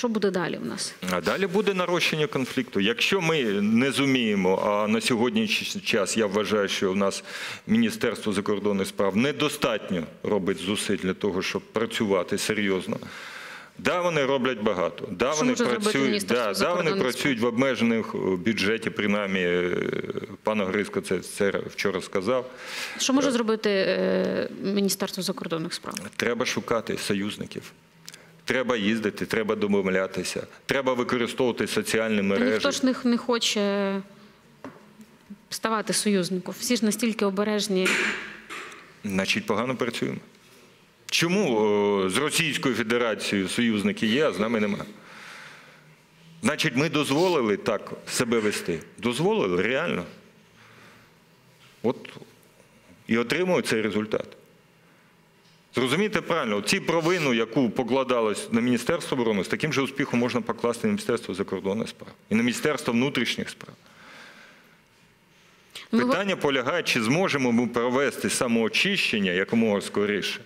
Що буде далі в нас? А далі буде нарощення конфлікту. Якщо ми не зуміємо, а на сьогоднішній час я вважаю, що у нас Міністерство закордонних справ недостатньо робить зусиль для того, щоб працювати серйозно. Да, вони роблять багато. Да, Що вони працюють, да, да, вони працюють в обмежених бюджеті, принаймні е, пан Гриско це, це вчора сказав. Що може зробити е, Міністерство закордонних справ? Треба шукати союзників. Треба їздити, треба домовлятися, треба використовувати соціальні Та мережі. ніхто ж не, не хоче ставати союзником. Всі ж настільки обережні. Значить, погано працюємо. Чому з Російською Федерацією союзники є, а з нами нема? Значить, ми дозволили так себе вести. Дозволили реально. От і отримують цей результат. Зрозумійте правильно, ці провину, яку покладалось на Міністерство оборони, з таким же успіхом можна покласти на Міністерство закордонних справ і на Міністерство внутрішніх справ. Питання полягає, чи зможемо ми провести самоочищення якомога скоріше.